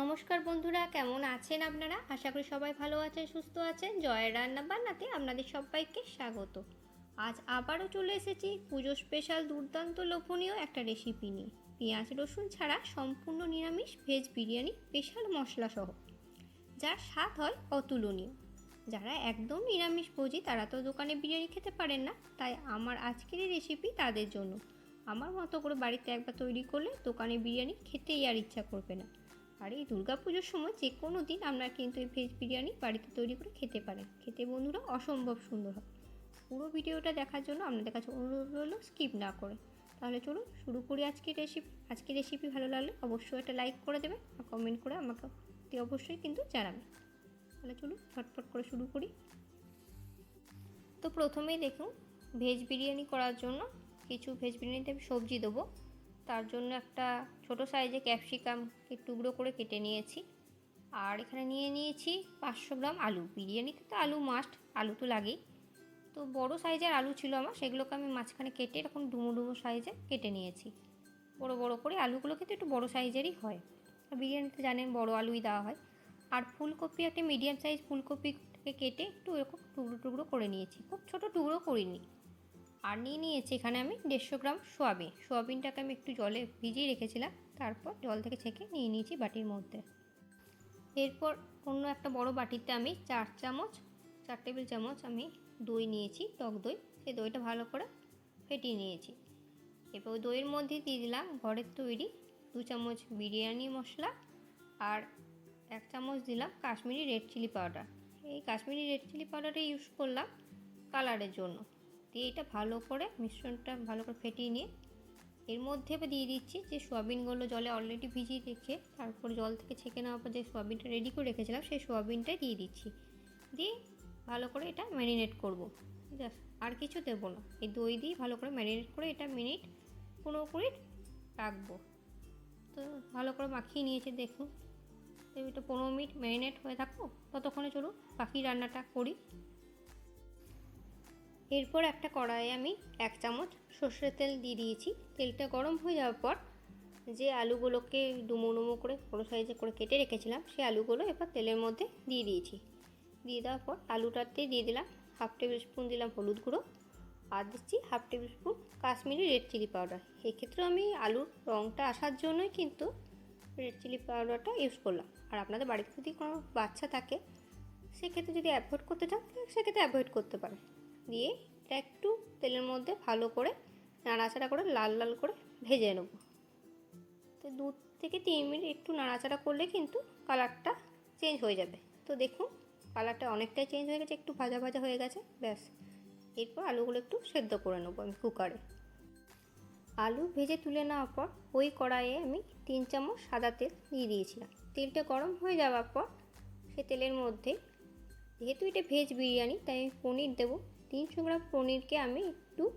নমস্কার বন্ধুরা, কেমন আছেন আপনারা? আশা করি সবাই ভালো আছেন, সুস্থ আছেন। জয়ের রান্না বান্নাতে আপনাদের সবাইকে স্বাগত। আজ আবারও চলে এসেছি পুজো স্পেশাল দুর্দান্ত লোভনীয় একটা রেসিপি নিয়ে। পেঁয়াজ, রসুন ছাড়া সম্পূর্ণ নিরামিষ ভেজ বিরিয়ানি স্পেশাল মশলা সহ যার স্বাদ হয় অতুলনীয়। যারা একদম নিরামিষ ভোজি, তারা তো দোকানে বিরিয়ানি খেতে পারেন না। তাই আমার আজকের এই রেসিপি তাদের জন্য। আমার মতো করে বাড়িতে একবার তৈরি করলে দোকানে বিরিয়ানি খেতেই আর ইচ্ছা করবে না। আর এই পুজোর সময় যে কোনো দিন আপনারা কিন্তু এই ভেজ বিরিয়ানি বাড়িতে তৈরি করে খেতে পারেন খেতে বন্ধুরা অসম্ভব সুন্দর হয়। পুরো ভিডিওটা দেখার জন্য আপনাদের কাছে অনুরোধ রইল স্কিপ না করে। তাহলে চলুন শুরু করি আজকের রেসিপি আজকের রেসিপি ভালো লাগলে অবশ্যই একটা লাইক করে দেবেন আর কমেন্ট করে আমাকে অতি অবশ্যই কিন্তু জানাবেন। তাহলে চলুন ফটফট করে শুরু করি। তো প্রথমেই দেখুন ভেজ বিরিয়ানি করার জন্য কিছু ভেজ বিরিয়ানিতে আমি সবজি দেবো। তার জন্য একটা ছোট সাইজে ক্যাপসিকাম টুকরো করে কেটে নিয়েছি। আর এখানে নিয়ে নিয়েছি পাঁচশো গ্রাম আলু। বিরিয়ানিতে তো আলু মাস্ট আলু তো লাগেই। তো বড় সাইজের আলু ছিল আমার, সেগুলোকে আমি মাঝখানে কেটে এরকম ডুমো ডুমো সাইজে কেটে নিয়েছি। বড় বড় করে আলুগুলো কিন্তু একটু বড় সাইজেরই হয়। বিরিয়ানিতে জানেন বড় আলুই দেওয়া হয়। আর ফুলকপি একটা মিডিয়াম সাইজ ফুলকপিকে কেটে একটু এরকম টুকরো টুকরো করে নিয়েছি। খুব ছোটো টুকরো করিনি। আর নিয়ে নিয়েছি এখানে আমি দেড়শো গ্রাম সোয়াবিন। সোয়াবিনটাকে আমি একটু জলে ভিজিয়ে রেখেছিলাম। তারপর জল থেকে ছেঁকে নিয়ে নিয়েছি বাটির মধ্যে। এরপর অন্য একটা বড় বাটিতে আমি চার চামচ, চার টেবিল চামচ আমি দই নিয়েছি, টক দই। সেই দইটা ভালো করে ফেটিয়ে নিয়েছি। এরপর দইয়ের মধ্যে দিয়ে দিলাম ঘরের তৈরি দু চামচ বিরিয়ানি মশলা আর এক চামচ দিলাম কাশ্মীরি রেড চিলি পাউডার। এই কাশ্মীরি রেড চিলি পাউডারটা ইউজ করলাম কালারের জন্য। দিয়ে এটা ভালো করে মিশ্রণটা ভালো করে ফেটিয়ে নিয়ে এর মধ্যে এবার দিয়ে দিচ্ছি যে সোয়াবিনগুলো জলে অলরেডি ভিজিয়ে রেখে তারপর জল থেকে ছেঁকে নেওয়ার পর যে সোয়াবিনটা রেডি করে রেখেছিলাম সেই সোয়াবিনটাই দিয়ে দিচ্ছি। দিয়ে ভালো করে এটা ম্যারিনেট করব। জাস্ট আর কিছু দেবো না। এই দই দিয়ে ভালো করে ম্যারিনেট করে এটা মিনিট পনেরো কুড়ি রাখব। তো ভালো করে মাখিয়ে নিয়েছি, দেখুন। এটা পনেরো মিনিট ম্যারিনেট হয়ে থাকব ততক্ষণে চলুন বাকি রান্নাটা করি। এরপর একটা কড়াইয়ে আমি এক চামচ সর্ষের তেল দিয়ে দিয়েছি। তেলটা গরম হয়ে যাওয়ার পর যে আলুগুলোকে ডুমো ডুমো করে, বড়ো সাইজে করে কেটে রেখেছিলাম সেই আলুগুলো এবার তেলের মধ্যে দিয়ে দিয়েছি। দিয়ে দেওয়ার পর আলুটাতে দিয়ে দিলাম হাফ টেবিল স্পুন দিলাম হলুদ গুঁড়ো, আর দিচ্ছি half table spoon Kashmiri red chilli powder. এক্ষেত্রে আমি আলুর রঙটা আসার জন্যই কিন্তু রেড চিলি পাউডারটা ইউজ করলাম। আর আপনাদের বাড়িতে যদি কোনো বাচ্চা থাকে, সেক্ষেত্রে যদি অ্যাভয়েড করতে চান, সেক্ষেত্রে অ্যাভয়েড করতে পারে দিয়ে এটা একটু তেলের মধ্যে ভালো করে নাড়াচাড়া করে লাল লাল করে ভেজে নেব। তো দু থেকে তিন মিনিট একটু নাড়াচাড়া করলে কিন্তু কালারটা চেঞ্জ হয়ে যাবে। তো দেখুন, কালারটা অনেকটাই চেঞ্জ হয়ে গেছে, একটু ভাজা ভাজা হয়ে গেছে, ব্যাস। এরপর আলুগুলো একটু সেদ্ধ করে নেব আমি কুকারে। আলু ভেজে তুলে নেওয়ার পর ওই কড়াইয়ে আমি তিন চামচ সাদা তেল দিয়ে দিয়েছিলাম। তেলটা গরম হয়ে যাওয়ার পর সে তেলের মধ্যে, যেহেতু এটা ভেজ বিরিয়ানি, তাই আমি পনির দেবো। তিনশো গ্রাম পনিরকে আমি একটু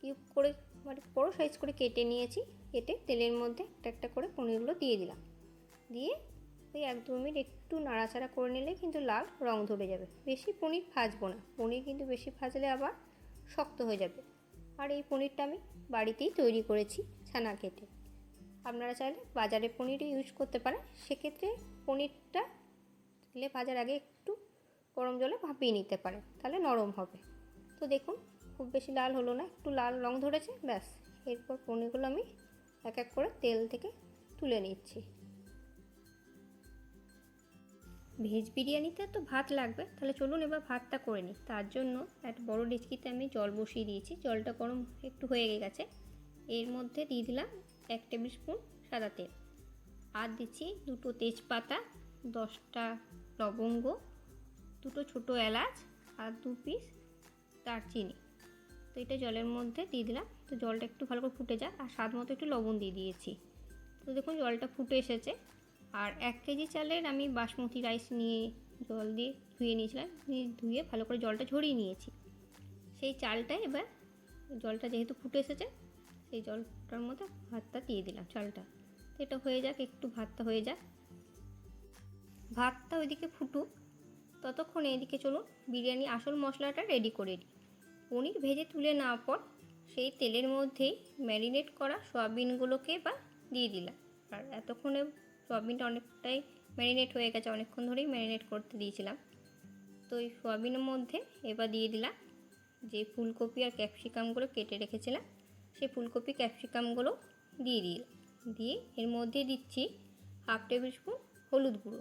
কিউব করে মানে বড়ো সাইজ করে কেটে নিয়েছি। কেটে তেলের মধ্যে একটা একটা করে পনিরগুলো দিয়ে দিলাম। দিয়ে ওই এক দু মিনিট একটু নাড়াচাড়া করে নিলে কিন্তু লাল রং ধরে যাবে। বেশি পনির ভাজবো না। পনির কিন্তু বেশি ভাজলে আবার শক্ত হয়ে যাবে। আর এই পনিরটা আমি বাড়িতেই তৈরি করেছি ছানা কেটে আপনারা চাইলে বাজারে পনির ইউজ করতে পারেন। সেক্ষেত্রে পনিরটা তেলে ভাজার আগে একটু গরম জলে ভাপিয়ে নিতে পারে, তাহলে নরম হবে। তো দেখুন, খুব বেশি লাল হলো না, একটু লাল রং ধরেছে, ব্যাস। এরপর পনিরগুলো আমি এক এক করে তেল থেকে তুলে নিচ্ছি। ভেজ বিরিয়ানিতে তো ভাত লাগবে, তাহলে চলুন এবার ভাতটা করে নিই। তার জন্য একটা বড় ডেচকিতে আমি জল বসিয়ে দিয়েছি, জলটা গরম একটু হয়ে গেছে। এর মধ্যে দিয়ে দিলাম এক টেবিল স্পুন সাদা তেল। আর দিচ্ছি দুটো তেজপাতা, দশটা লবঙ্গ দুটো ছোটো এলাচ আর দু পিস দারচিনি। তো এটা জলের মধ্যে দিয়ে দিলাম। তো জলটা একটু ভালো করে ফুটে যাক। আর স্বাদ মতো একটু লবণ দিয়ে দিয়েছি। তো দেখুন, জলটা ফুটে এসেছে। আর এক কেজি চালের আমি বাসমতি রাইস নিয়ে জল দিয়ে ধুয়ে নিয়েছিলাম। নিয়ে ধুয়ে ভালো করে জলটা ঝরিয়ে নিয়েছি। সেই চালটা এবার জলটা যেহেতু ফুটে এসেছে, সেই জলটার মধ্যে ভাতটা দিয়ে দিলাম চালটা। তো এটা হয়ে যাক, একটু ভাতটা হয়ে যাক। ভাতটা ওইদিকে ফুটুক। ততক্ষণে এদিকে চলুন, বিরিয়ানি আসল মশলাটা রেডি করে দিই পনির ভেজে তুলে নেওয়ার পর সেই তেলের মধ্যেই ম্যারিনেট করা সয়াবিনগুলোকে বা দিয়ে দিলাম। আর এতক্ষণে সোয়াবিনটা অনেকটাই ম্যারিনেট হয়ে গেছে, অনেকক্ষণ ধরেই ম্যারিনেট করতে দিয়েছিলাম। তো এই সোয়াবিনের মধ্যে এবার দিয়ে দিলাম যে ফুলকপি আর ক্যাপসিকামগুলো কেটে রেখেছিলাম, সেই ফুলকপি, ক্যাপসিকামগুলো দিয়ে দিই দিয়ে এর মধ্যে দিচ্ছি হাফ টেবিল স্পুন হলুদ গুঁড়ো।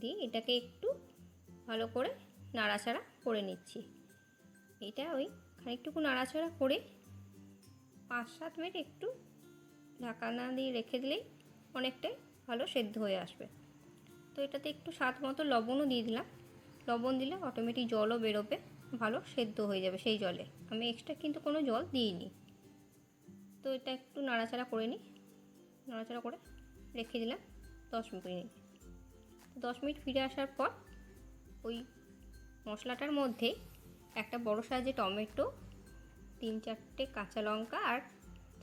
দিয়ে এটাকে একটু ভালো করে নাড়াচাড়া করে নিচ্ছি। এটা ওই খানিকটুকু নাড়াচাড়া করে পাঁচ সাত মিনিট একটু ঢাকানা দিয়ে রেখে দিলেই অনেকটাই ভালো সেদ্ধ হয়ে আসবে। তো এটাতে একটু স্বাদ মতো লবণও দিয়ে দিলাম। লবণ দিলে অটোমেটিক জলও বেরোবে, ভালো সেদ্ধ হয়ে যাবে সেই জলে। আমি এক্সট্রা কিন্তু কোনো জল দিইনি। তো এটা একটু নাড়াচাড়া করে নিই। নাড়াচাড়া করে রেখে দিলাম দশ মিনিট। দশ মিনিট ফিরে আসার পর ওই মশলাটার মধ্যে একটা বড় সাইজে টমেটো, তিন চারটে কাঁচা লঙ্কা আর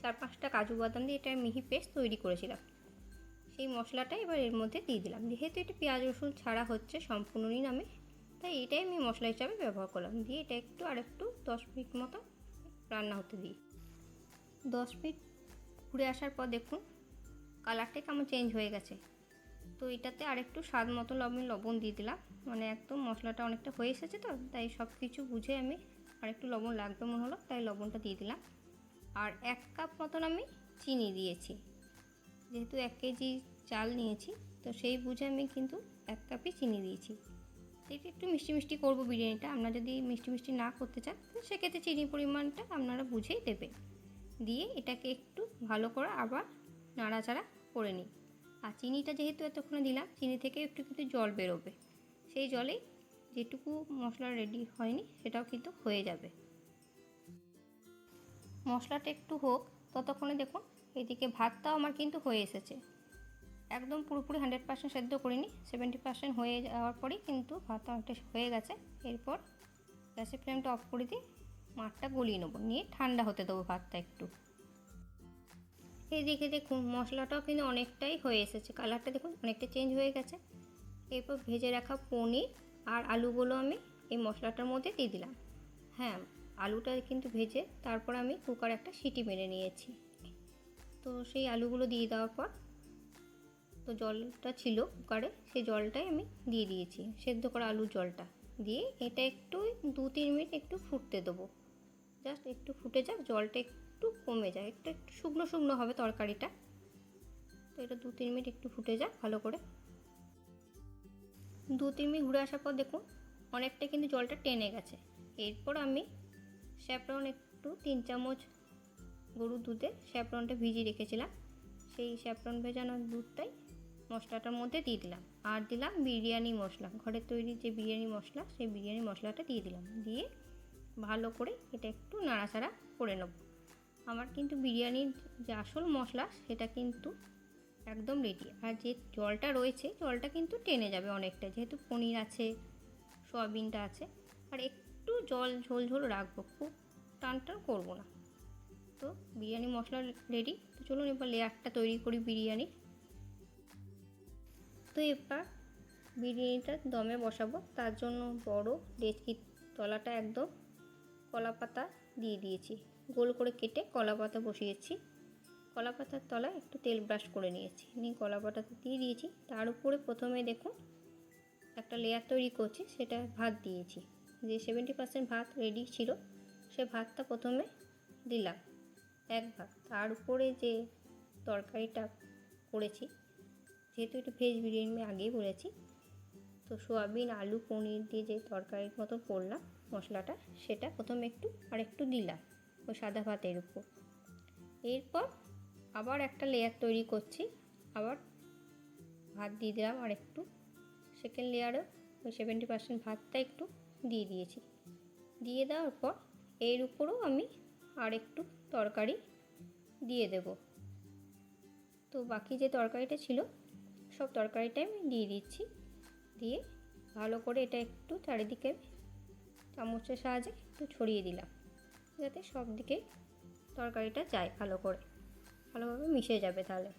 চার পাঁচটা কাজু বাদাম দিয়ে এটা মিহি পেস্ট তৈরি করেছিলাম। সেই মশলাটা এবার এর মধ্যে দিয়ে দিলাম। যেহেতু এটা পেঁয়াজ, রসুন ছাড়া হচ্ছে সম্পূর্ণ নিরামে তাই এটাই আমি মশলা হিসাবে ব্যবহার করলাম। দিয়ে এটা একটু আর একটু দশ মিনিট মতো রান্না হতে দিই। দশ মিনিট ঘুরে আসার পর দেখুন, কালারটা কেমন চেঞ্জ হয়ে গেছে। তো এটাতে আরেকটু স্বাদ মতো লবণ লবণ দিয়ে দিলাম। মানে একদম মশলাটা অনেকটা হয়ে এসেছে তো, তাই সব কিছু বুঝে আমি আরেকটু লবণ লাগবে মনে হলো, তাই লবণটা দিয়ে দিলাম। আর এক কাপ মতন আমি চিনি দিয়েছি। যেহেতু এক কেজি চাল নিয়েছি, তো সেই বুঝে আমি কিন্তু এক কাপই চিনি দিয়েছি। এটা একটু মিষ্টি মিষ্টি করব বিরিয়ানিটা, আপনারা যদি মিষ্টি মিষ্টি না করতে চান, তো সেক্ষেত্রে চিনির পরিমাণটা আপনারা বুঝেই দেবেন। দিয়ে এটাকে একটু ভালো করে আবার নাড়াচাড়া করে নিই আর চিনিটা যেহেতু এতক্ষণে দিলাম, চিনি থেকে একটু কিন্তু জল বেরোবে। সেই জলেই যেটুকু মশলা রেডি হয়নি, সেটাও কিন্তু হয়ে যাবে। মশলাটা একটু হোক, ততক্ষণে দেখুন, এদিকে ভাতটাও আমার কিন্তু হয়ে এসেছে। একদম পুরোপুরি হান্ড্রেড পার্সেন্ট সেদ্ধ করিনি সেভেন্টি পার্সেন্ট হয়ে যাওয়ার পরেই কিন্তু ভাতটা অনেকটা হয়ে গেছে। এরপর গ্যাসের ফ্লেমটা অফ করে দিয়ে মাঠটা গলিয়ে নেব, নিয়ে ঠান্ডা হতে দেবো ভাতটা একটু। এদিকে দেখুন মশলাটাও কিন্তু অনেকটাই হয়ে এসেছে। কালারটা দেখুন, অনেকটা চেঞ্জ হয়ে গেছে। এরপর ভেজে রাখা পনির আর আলুগুলো আমি এই মশলাটার মধ্যে দিয়ে দিলাম। হ্যাঁ আলুটা কিন্তু ভেজে তারপর আমি কুকারে একটা সিটি মেরে নিয়েছি। তো সেই আলুগুলো দিয়ে দেওয়ার পর তো জলটা ছিল কুকারে, সেই জলটাই আমি দিয়ে দিয়েছি। সেদ্ধ করা আলুর জলটা দিয়ে এটা একটু দু তিন মিনিট একটু ফুটতে দেবো। জাস্ট একটু ফুটে যাক, জলটা একটু কমে যায়। একটু একটু শুকনো শুকনো হবে তরকারিটা। তো এটা দু তিন মিনিট একটু ফুটে যাক ভালো করে। দু তিন মিনিট ঘুরে আসার পর দেখুন, অনেকটা কিন্তু জলটা টেনে গেছে। এরপর আমি স্যাফরন একটু তিন চামচ গরুর দুধে স্যাফরনটা ভিজিয়ে রেখেছিলাম। সেই স্যাফরন ভেজানো দুধটাই মশলাটার মধ্যে দিয়ে দিলাম। আর দিলাম বিরিয়ানি মশলা। ঘরের তৈরি যে বিরিয়ানি মশলা, সেই বিরিয়ানি মশলাটা দিয়ে দিলাম। দিয়ে ভালো করে এটা একটু নাড়াচাড়া করে নেব। আমার কিন্তু বিরিয়ানির যে আসল মশলা সেটা কিন্তু একদম রেডি আর যে জলটা রয়েছে, জলটা কিন্তু টেনে যাবে অনেকটা। যেহেতু পনির আছে, সয়াবিনটা আছে, আর একটু জল ঝোল ঝোল রাখব, খুব টান টান করব না। তো বিরিয়ানি মশলা রেডি তো চলুন এবার লেয়ারটা তৈরি করি বিরিয়ানির তো এবার বিরিয়ানিটা দমে বসাবো। তার জন্য বড় ডেচকির তলাটা একদম কলা পাতা দিয়ে দিয়েছি। গোল করে কেটে কলা পাতা বসিয়েছি। কলা পাতার তলায় একটু তেল ব্রাশ করে নিয়েছি। নিয়ে কলা পাতাতে দিয়ে দিয়েছি। তার উপরে প্রথমে দেখুন, একটা লেয়ার তৈরি করছি, সেটা ভাত দিয়েছি। যে সেভেন্টি পার্সেন্ট ভাত রেডি ছিল, সে ভাতটা প্রথমে দিলাম, এক ভাত। তার উপরে যে তরকারিটা করেছি, যেহেতু একটু ভেজ বিরিয়ানি, আমি আগেই বলেছি, তো সোয়াবিন, আলু, পনির দিয়ে যে তরকারির মতো করলাম মশলাটা, সেটা প্রথমে একটু আর একটু দিলাম। ওই সাদা ভাতের উপর। এরপর আবার একটা লেয়ার তৈরি করছি। আবার ভাত দিয়ে দিলাম আর একটু সেকেন্ড লেয়ারও ওই সেভেন্টি পার্সেন্ট ভাতটা একটু দিয়ে দিয়েছি। দিয়ে দেওয়ার পর এর উপরেও আমি আর একটু তরকারি দিয়ে দেব। তো বাকি যে তরকারিটা ছিল, সব তরকারিটাই আমি দিয়ে দিচ্ছি। দিয়ে ভালো করে এটা একটু চারিদিকে চামচের সাহায্যে একটু ছড়িয়ে দিলাম। যাতে সব দিকে তরকারিটা যায় ভালো করে। ভালোভাবে মিশে যাবে তাহলে।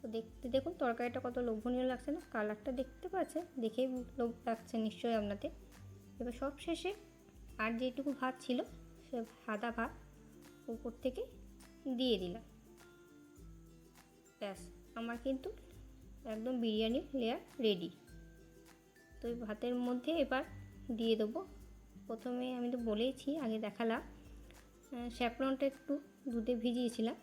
তো দেখতে দেখুন তরকারিটা কত লোভনীয় লাগছে না? কালারটা দেখতে পাচ্ছেন? দেখেই লোভ লাগছে নিশ্চয়ই আপনাদের। এবার সব শেষে আর যেটুকু ভাত ছিল, সে সাদা ভাত উপর থেকে দিয়ে দিলাম। ব্যাস, আমার কিন্তু একদম বিরিয়ানি লেয়ার রেডি তো ভাতের মধ্যে এবার দিয়ে দেবো। প্রথমে আমি তো বলেইছি, আগে দেখালাম স্যাফরনটা একটু দুধে ভিজিয়েছিলাম।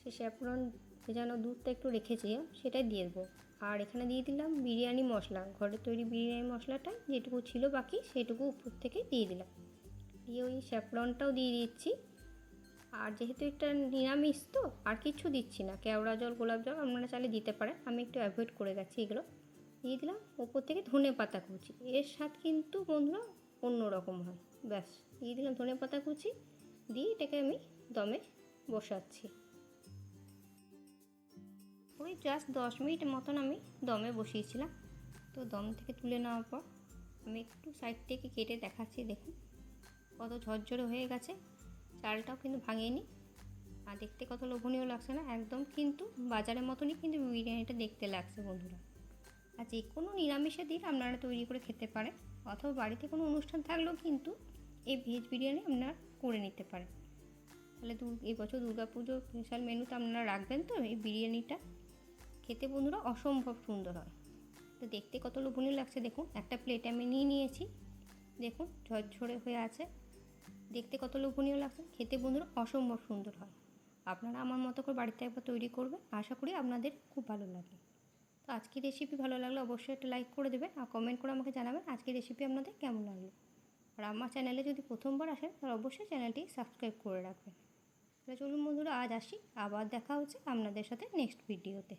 সেই স্যাফরন ভেজানো দুধটা একটু রেখেছিলাম সেটাই দিয়ে দেবো। আর এখানে দিয়ে দিলাম বিরিয়ানি মশলা। ঘরে তৈরি বিরিয়ানি মশলাটা যেটুকু ছিল বাকি, সেটুকু উপর থেকে দিয়ে দিলাম। দিয়ে ওই স্যাফরনটাও দিয়ে দিচ্ছি। আর যেহেতু এটা নিরামিষ তো, আর কিছু দিচ্ছি না। কেওড়া জল, গোলাপ জল আপনারা চাইলে দিতে পারেন। আমি একটু অ্যাভয়েড করে গেছি এগুলো। দিয়ে দিলাম ওপর থেকে ধনে পাতা কুচি। এর স্বাদ কিন্তু বন্ধুরা অন্য রকম হয়। ব্যাস, দিয়ে দিলাম ধনে পাতা কুচি। দিয়ে এটাকে আমি দমে বসাচ্ছি। ওই জাস্ট দশ মিনিট মতন আমি দমে বসিয়েছিলাম। তো দম থেকে তুলে নেওয়ার পর আমি একটু সাইড থেকে কেটে দেখাচ্ছি, দেখুন। কত ঝরঝরে হয়ে গেছে। চালটাও কিন্তু ভাঙেনি। আর দেখতে কত লোভনীয় লাগছে না? একদম কিন্তু বাজারের মতনই কিন্তু বিরিয়ানিটা দেখতে লাগছে বন্ধুরা। আর যে কোনো নিরামিষের দিন আপনারা তৈরি করে খেতে পারেন। অথবা বাড়িতে কোনো অনুষ্ঠান থাকলেও কিন্তু এই ভেজ বিরিয়ানি আপনারা করে নিতে পারেন। তাহলে এই বছর পুজোর স্পেশাল মেনুতে আপনারা রাখবেন তো এই বিরিয়ানিটা। খেতে বন্ধুরা অসম্ভব সুন্দর হয়। তো দেখতে কত লোভনীয় লাগছে দেখুন। একটা প্লেট আমি নিয়ে নিয়েছি। দেখুন, ঝরঝরে হয়ে আছে। দেখতে কত লোভনীয় লাগছে। খেতে বন্ধুরা অসম্ভব সুন্দর হয়। আপনারা আমার মতো করে বাড়িতে একবার তৈরি করবেন। আশা করি আপনাদের খুব ভালো লাগবে। তো আজকের রেসিপি ভালো লাগলে অবশ্যই একটা লাইক করে দেবেন। আর কমেন্ট করে আমাকে জানাবেন আজকের রেসিপি আপনাদের কেমন লাগল। আর আমার চ্যানেলে যদি প্রথমবার আসেন, তাহলে অবশ্যই চ্যানেলটি সাবস্ক্রাইব করে রাখবেন। তাহলে চলুন বন্ধুরা, আজ আসি। আবার দেখা হচ্ছে আপনাদের সাথে নেক্সট ভিডিওতে।